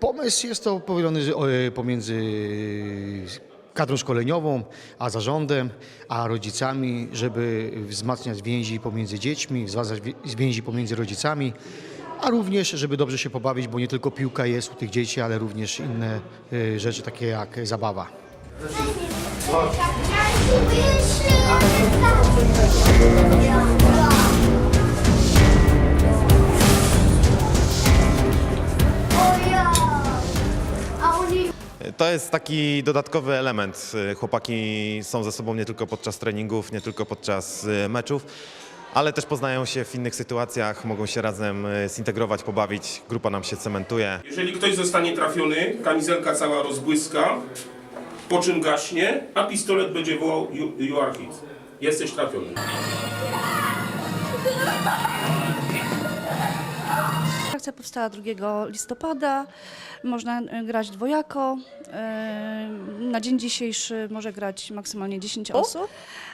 Pomysł jest to powielony e, pomiędzy kadrą szkoleniową, a zarządem, a rodzicami, żeby wzmacniać więzi pomiędzy dziećmi, wzmacniać więzi pomiędzy rodzicami, a również, żeby dobrze się pobawić, bo nie tylko piłka jest u tych dzieci, ale również inne e, rzeczy takie jak zabawa. To jest taki dodatkowy element. Chłopaki są ze sobą nie tylko podczas treningów, nie tylko podczas y, meczów, ale też poznają się w innych sytuacjach, mogą się razem y, zintegrować, pobawić. Grupa nam się cementuje. Jeżeli ktoś zostanie trafiony, kamizelka cała rozbłyska, po czym gaśnie, a pistolet będzie wołał you, you are hit. Jesteś trafiony. Akcja powstała 2 listopada. Można e, grać dwojako. E, Na dzień dzisiejszy może grać maksymalnie 10 osób.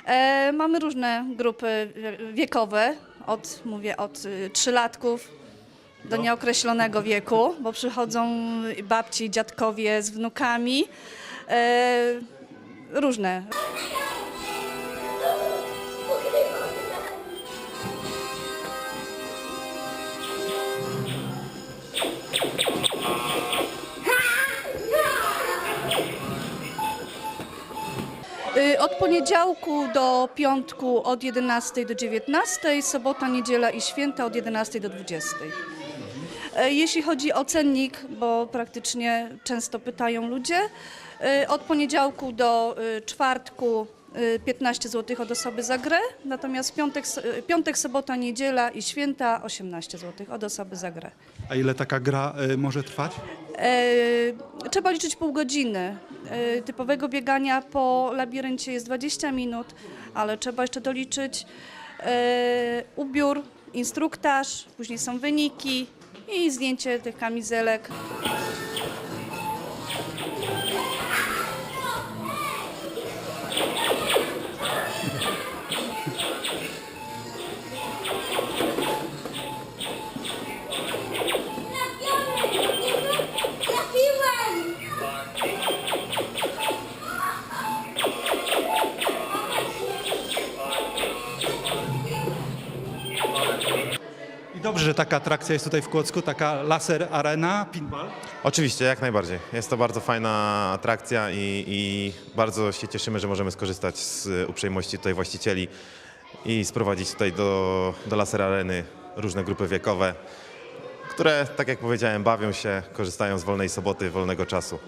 E, Mamy różne grupy wie- wiekowe, od, mówię, od y, trzylatków do nieokreślonego wieku, bo przychodzą babci i dziadkowie z wnukami. E, Różne. Od poniedziałku do piątku od 11 do 19, sobota, niedziela i święta od 11 do 20. E, Jeśli chodzi o cennik, bo praktycznie często pytają ludzie, y, od poniedziałku do y, czwartku y, 15 zł od osoby za grę, natomiast piątek, piątek, sobota, niedziela i święta 18 zł od osoby za grę. A ile taka gra może trwać? E, trzeba liczyć pół godziny. E, typowego biegania po labiryncie jest 20 minut, ale trzeba jeszcze doliczyć e, ubiór, instruktaż, później są wyniki i zdjęcie tych kamizelek. Dobrze, że taka atrakcja jest tutaj w Kłodzku, taka laser arena, pinball. Oczywiście, jak najbardziej. Jest to bardzo fajna atrakcja i, i bardzo się cieszymy, że możemy skorzystać z uprzejmości tutaj właścicieli i sprowadzić tutaj do, do Laser Areny różne grupy wiekowe, które, tak jak powiedziałem, bawią się, korzystają z wolnej soboty, wolnego czasu.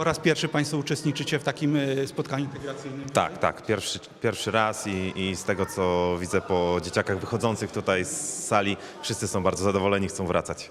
Po raz pierwszy Państwo uczestniczycie w takim y, spotkaniu integracyjnym. Tak, tak, pierwszy, pierwszy raz i, i z tego co widzę po dzieciakach wychodzących tutaj z sali, wszyscy są bardzo zadowoleni, chcą wracać.